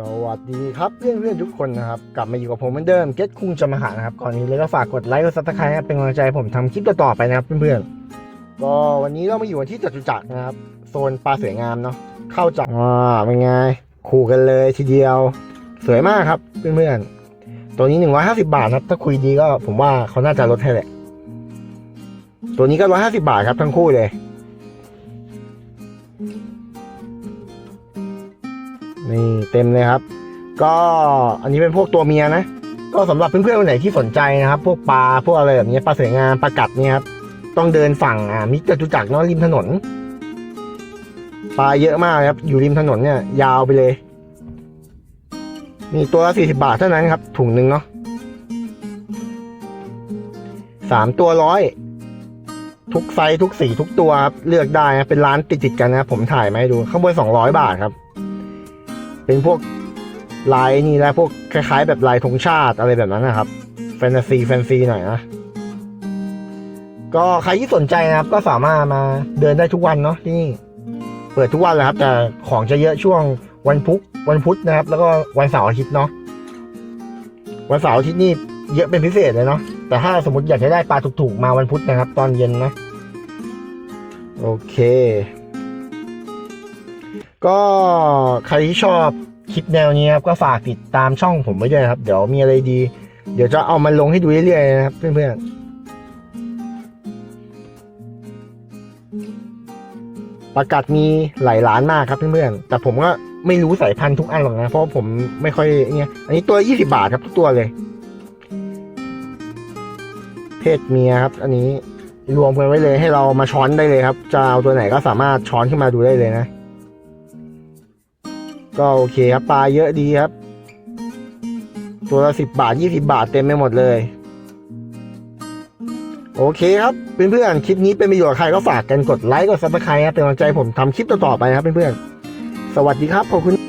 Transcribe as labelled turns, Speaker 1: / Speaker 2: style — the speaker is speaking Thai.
Speaker 1: สวัสดีครับเพื่อนเพื่อนๆทุกคนนะครับ กลับมาอยู่กับผมเหมือนเดิมเก็ตคุงจะมาหานะครับก่อนนี้เลยก็ฝากกดไลค์กดซับสไครต์เป็นกำลังใจผมทำคลิปต่อๆไปนะครับเพื่อนๆก็วันนี้เรามาอยู่กันที่จตุจักรนะครับ โซนปลาสวยงามเนาะเข้าจากอ่าเป็นไงคู่กันเลยทีเดียว สวยมากครับเพื่อนๆตัวนี้ 150 บาทนะครับ ถ้าคุยดีก็ผมว่าเขาน่าจะลดให้แหละตัวนี้ก็ 150 บาทครับทั้งคู่เลย นี่เต็มเลยครับ ก็อันนี้เป็นพวกตัวเมียนะ ก็สำหรับเพื่อนๆคนไหนที่สนใจนะครับ พวกปลาพวกอะไรแบบนี้ปลาสวยงามปลากัดเนี่ยครับต้องเดินฝั่งอ่ามิตรจตุจักรเนาะริมถนนปลาเยอะมากครับ อยู่ริมถนนเนี่ย ยาวไปเลย มีตัวละสี่สิบาทเท่านั้นครับ ถุงหนึ่งเนาะสามตัวร้อยทุกไซส์ทุกสีทุกตัวครับเลือกได้นะเป็นร้านติดๆกันนะผมถ่ายมาให้ดู ข้างบนสองร้อยบาทครับ เป็นพวกลายนี่แหละพวกคล้ายๆ แบบลายธงชาติอะไรแบบนั้นนะครับ แฟนตาซีแฟนซีหน่อยนะ ก็ใครที่สนใจนะครับ ก็สามารถมาเดินได้ทุกวันเนาะที่นี่เปิดทุกวันเลยครับ แต่ของจะเยอะช่วงวันพุธวันพุธนะครับ แล้วก็วันเสาร์อาทิตย์เนาะวันเสาร์อาทิตย์นี่เยอะเป็นพิเศษเลยเนาะแต่ถ้าสมมติอยากจะได้ปลาถูกๆมาวันพุธนะครับ ตอนเย็นนะ โอเค ก็ใครที่ชอบคลิปแนวนี้ครับก็ฝากติดตามช่องผมไว้ด้วยครับ เดี๋ยวมีอะไรดี เดี๋ยวจะเอามาลงให้ดูเรื่อยๆนะครับเพื่อนๆประกาศมีหลายร้านมากครับเพื่อนๆ แต่ผมก็ไม่รู้สายพันธุ์ทุกอันหรอกนะ เพราะผมไม่ค่อยเนี่ย อันนี้ตัว20บาทครับทุกตัวเลย เพศเมียครับ อันนี้รวมกันไว้เลยให้เรามาช้อนได้เลยครับ จะเอาตัวไหนก็สามารถช้อนขึ้นมาดูได้เลยนะ ก็โอเคครับปลาเยอะดีครับ ตัวละสิบบาทยี่สิบาทเต็มไปหมดเลย โอเคครับเพื่อนๆคลิปนี้เป็นประโยชน์กับใครก็ฝากกันกดไลค์กดซับสไครต์ครับเป็นกำลังใจผมทำคลิปต่อๆไปครับเพื่อนๆสวัสดีครับขอบคุณ